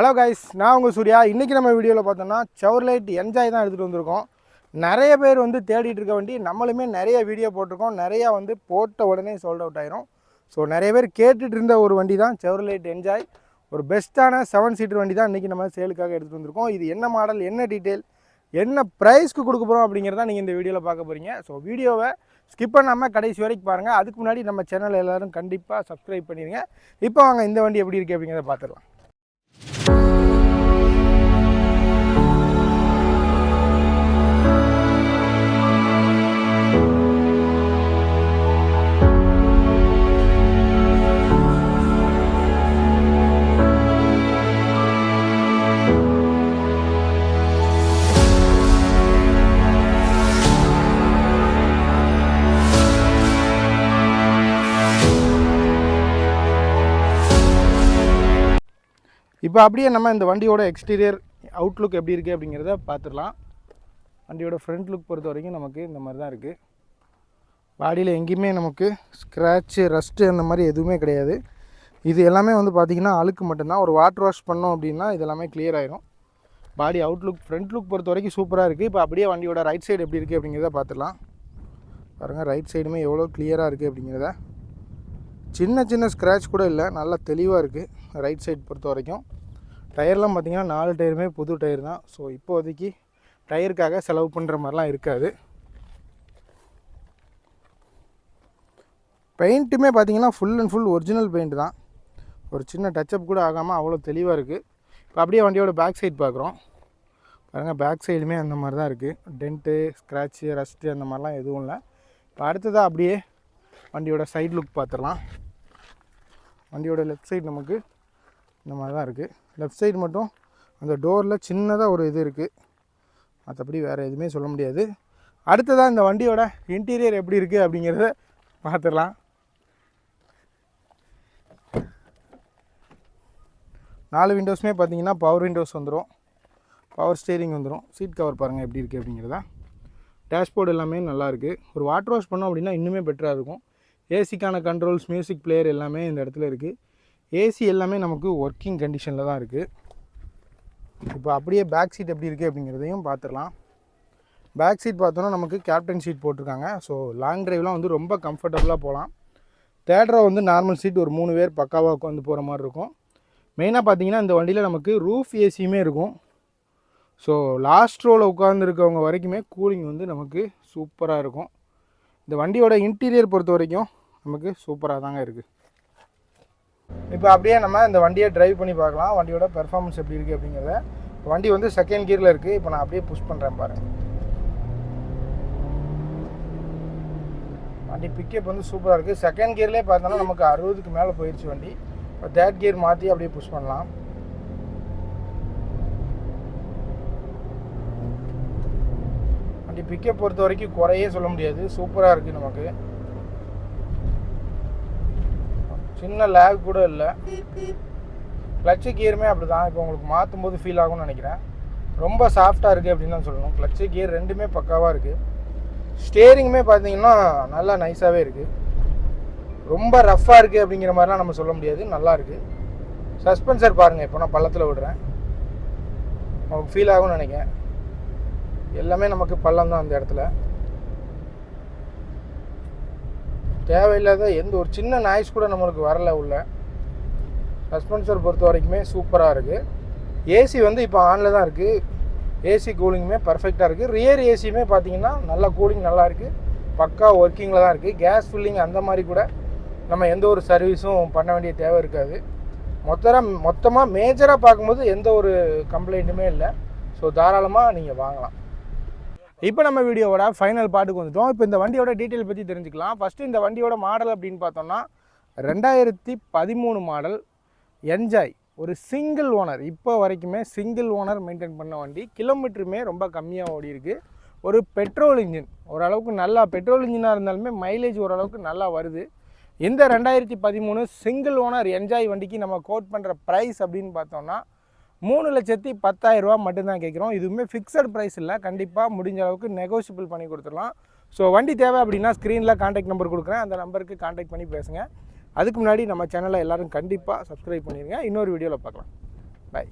Hello guys நான் உங்கள் சூர்யா. இன்றைக்கி நம்ம வீடியோவில் பார்த்தோம்னா சவர்லைட் என்ஜாய் தான் எடுத்துகிட்டு வந்திருக்கோம். நிறைய பேர் வந்து தேடிட்டு இருக்க வண்டி நம்மளுமே நிறைய வீடியோ போட்டிருக்கோம். நிறையா வந்து போட்ட உடனே சோல்ட் அவுட் ஆயிரும். ஸோ நிறைய பேர் கேட்டுட்டு இருந்த ஒரு வண்டி தான் செவர்லைட் என்ஜாய் ஒரு பெஸ்ட்டான செவன் சீட்டர் வண்டி தான் இன்றைக்கி நம்ம சேலுக்காக எடுத்துகிட்டு வந்திருக்கோம். இது என்ன மாடல் என்ன டீட்டெயில் என்ன ப்ரைஸ்க்கு கொடுக்க போகிறோம் அப்படிங்கிறத நீங்கள் இந்த வீடியோவில் பார்க்க போகிறீங்க ஸோ வீடியோவை ஸ்கிப் பண்ணாமல் கடைசி வரைக்கும் பாருங்கள் அதுக்கு முன்னாடி நம்ம சேனல் எல்லோரும் கண்டிப்பாக சப்ஸ்கிரைப் பண்ணிடுங்க இப்போ வாங்க இந்த வண்டி எப்படி இருக்குது அப்படிங்கிறத பார்த்துடலாம். இப்போ அப்படியே நம்ம இந்த வண்டியோட எக்ஸ்டீரியர் அவுட்லுக் எப்படி இருக்குது அப்படிங்கிறத பார்த்துடலாம். வண்டியோட ஃப்ரண்ட் லுக் பொறுத்த வரைக்கும் நமக்கு இந்த மாதிரி தான் இருக்குது பாடியில் எங்கேயுமே நமக்கு ஸ்க்ராட்சு ரஸ்ட்டு அந்த மாதிரி எதுவுமே கிடையாது. இது எல்லாமே வந்து பார்த்திங்கன்னா அழுக்கு மட்டும்தான். ஒரு வாட்டர் வாஷ் பண்ணோம் அப்படின்னா இது எல்லாமே clear ஆயிரும். பாடி அவுட்லுக் ஃப்ரண்ட் லுக் பொறுத்த வரைக்கும் சூப்பராக இருக்குது இப்போ அப்படியே வண்டியோட ரைட் சைடு எப்படி இருக்குது அப்படிங்கிறத பார்த்துடலாம். பாருங்கள் ரைட் சைடுமே எவ்வளோ கிளியராக இருக்குது அப்படிங்கிறத. சின்ன சின்ன ஸ்க்ராட்ச் கூட இல்லை. நல்லா தெளிவாக இருக்குது ரைட் சைடு பொறுத்த வரைக்கும். டயர்லாம் பார்த்திங்கன்னா நாலு டயருமே புது டயர் தான். ஸோ இப்போதைக்கு டயருக்காக செலவு பண்ணுற மாதிரிலாம் இருக்காது. பெயிண்ட்டுமே பார்த்தீங்கன்னா full and full original paint தான். ஒரு சின்ன டச்சப் கூட ஆகாமல் அவ்வளோ தெளிவாக இருக்குது இப்போ அப்படியே வண்டியோட பேக் சைடு பார்க்குறோம். பாருங்கள் பேக் சைடுமே அந்த மாதிரி தான் இருக்குது டென்ட்டு ஸ்க்ராட்சு ரஸ்ட்டு அந்த மாதிரிலாம் எதுவும் இல்லை. இப்போ அடுத்ததாக அப்படியே வண்டியோட சைட் லுக் பார்த்துடலாம் வண்டியோட லெஃப்ட் சைடு நமக்கு இந்த மாதிரி தான் இருக்குது லெஃப்ட் சைடு மட்டும் அந்த டோரில் சின்னதாக ஒரு இது இருக்குது மற்றபடி வேறு எதுவுமே சொல்ல முடியாது. அடுத்ததாக இந்த வண்டியோட இன்டீரியர் எப்படி இருக்குது அப்படிங்கிறத பார்த்துடலாம் நாலு விண்டோஸுமே பார்த்தீங்கன்னா பவர் விண்டோஸ் வந்துடும் பவர் ஸ்டேரிங் வந்துடும் சீட் கவர் பாருங்கள் எப்படி இருக்குது அப்படிங்கிறதா. டேஷ்போர்டு எல்லாமே நல்லா இருக்குது ஒரு வாட்டர் வாஷ் பண்ணோம் அப்படின்னா இன்னுமே பெட்டராக இருக்கும். ஏசிக்கான கண்ட்ரோல்ஸ் மியூசிக் பிளேயர் எல்லாமே இந்த இடத்துல இருக்குது ஏசி எல்லாமே நமக்கு ஒர்க்கிங் கண்டிஷனில் தான் இருக்குது இப்போ அப்படியே பேக் சீட் எப்படி இருக்குது அப்படிங்கிறதையும் பார்த்துடலாம் பேக் சீட் பார்த்தோன்னா நமக்கு கேப்டன் சீட் போட்டிருக்காங்க. ஸோ லாங் ட்ரைவ்லாம் வந்து ரொம்ப கம்ஃபர்டபுளாக போகலாம். தேட்ரா வந்து நார்மல் சீட் ஒரு மூணு பேர் பக்காவாக உட்காந்து போகிற மாதிரி இருக்கும். மெயினாக பார்த்தீங்கன்னா இந்த வண்டியில் நமக்கு ரூஃப் ஏசியுமே இருக்கும். ஸோ லாஸ்ட் ரோவில் உட்காந்துருக்கவங்க வரைக்குமே கூலிங் வந்து நமக்கு சூப்பராக இருக்கும். இந்த வண்டியோட இன்டீரியர் பொறுத்த வரைக்கும் நமக்கு சூப்பராக தாங்க இருக்குது இப்போ அப்படியே நம்ம இந்த வண்டியை டிரைவ் பண்ணி பார்க்கலாம். வண்டியோட பெர்ஃபார்மன்ஸ் எப்படி இருக்குது அப்படிங்கிறத. வண்டி வந்து செகண்ட் கியரில் இருக்குது இப்போ நான் அப்படியே புஷ் பண்ணுறேன் பாருங்க வண்டி பிக்கப் வந்து சூப்பராக இருக்குது செகண்ட் கியர்லேயே பார்த்தோன்னா நமக்கு அறுபதுக்கு மேலே போயிடுச்சு வண்டி. இப்போ தேர்ட் கியர் மாற்றி அப்படியே புஷ் பண்ணலாம். வண்டி பிக்கப் பொறுத்த வரைக்கும் குறையே சொல்ல முடியாது. சூப்பராக இருக்குது நமக்கு. சின்ன லேக் கூட இல்லை. கிளச்சு கியருமே அப்படி தான் இப்போ உங்களுக்கு மாற்றும் போது ஃபீல் ஆகும்னு நினைக்கிறேன். ரொம்ப சாஃப்டாக இருக்குது அப்படின்னு தான் சொல்லணும். கிளச்சு கியர் ரெண்டுமே பக்காவாக இருக்குது ஸ்டேரிங்குமே பார்த்தீங்கன்னா நல்லா நைஸாகவே இருக்குது ரொம்ப ரஃப்பாக இருக்குது அப்படிங்கிற மாதிரிலாம் நம்ம சொல்ல முடியாது. நல்லா இருக்குது சஸ்பென்சர் பாருங்கள் இப்போ நான் பள்ளத்தில் விடுறேன். உங்களுக்கு ஃபீல் ஆகும்னு நினைக்கிறேன். எல்லாமே நமக்கு பள்ளம் தான் அந்த இடத்துல. தேவையில்லாத எந்த ஒரு சின்ன நாய்ஸ் கூட நம்மளுக்கு வரல உள்ள. சஸ்பென்சர் பொறுத்த வரைக்குமே சூப்பராக இருக்குது ஏசி வந்து இப்போ ஆனில் தான் இருக்குது ஏசி கூலிங்குமே பர்ஃபெக்டாக இருக்குது ரியர் ஏசியுமே பார்த்தீங்கன்னா நல்லா கூலிங் நல்லா இருக்குது பக்கா ஒர்க்கிங்கில் தான் இருக்குது கேஸ் ஃபில்லிங் அந்த மாதிரி கூட நம்ம எந்த ஒரு சர்வீஸும் பண்ண வேண்டிய தேவை இருக்காது. மொத்தமாக மொத்தமாக மேஜராக பார்க்கும்போது எந்த ஒரு கம்ப்ளைண்ட்டுமே இல்லை. ஸோ தாராளமாக நீங்கள் வாங்கலாம். இப்போ நம்ம வீடியோவோட ஃபைனல் பாட்டுக்கு வந்துட்டோம். இப்போ இந்த வண்டியோட டீட்டெயில் பற்றி தெரிஞ்சுக்கலாம். ஃபஸ்ட்டு இந்த வண்டியோட மாடல் அப்படின்னு பார்த்தோம்னா ரெண்டாயிரத்தி பதிமூணு மாடல் என்ஜாய் ஒரு சிங்கிள் ஓனர் இப்போ வரைக்குமே சிங்கிள் ஓனர் மெயின்டைன் பண்ண வண்டி. கிலோமீட்டருமே ரொம்ப கம்மியாக ஓடி இருக்குது ஒரு பெட்ரோல் இன்ஜின் ஓரளவுக்கு நல்லா பெட்ரோல் இன்ஜினாக இருந்தாலுமே மைலேஜ் ஓரளவுக்கு நல்லா வருது. இந்த ரெண்டாயிரத்தி பதிமூணு சிங்கிள் ஓனர் என்ஜாய் வண்டிக்கு நம்ம கோட் பண்ணுற ப்ரைஸ் அப்படின்னு பார்த்தோம்னா மூணு லட்சத்தி பத்தாயிரம் ரூபா மட்டும்தான் கேட்குறோம். இதுவுமே ஃபிக்ஸட் ப்ரைஸ் இல்லை. கண்டிப்பாக முடிஞ்ச அளவுக்கு நெகோஷியபிள் பண்ணி கொடுத்துடலாம். ஸோ வண்டி தேவை அப்படின்னா ஸ்க்ரீனில் காண்டாக்ட் நம்பர் கொடுக்குறேன். அந்த நம்பருக்கு காண்டாக்ட் பண்ணி பேசுங்கள் அதுக்கு முன்னாடி நம்ம சேனலை எல்லாரும் கண்டிப்பாக சப்ஸ்கிரைப் பண்ணிடுங்க இன்னொரு வீடியோவில் பார்க்கலாம். பை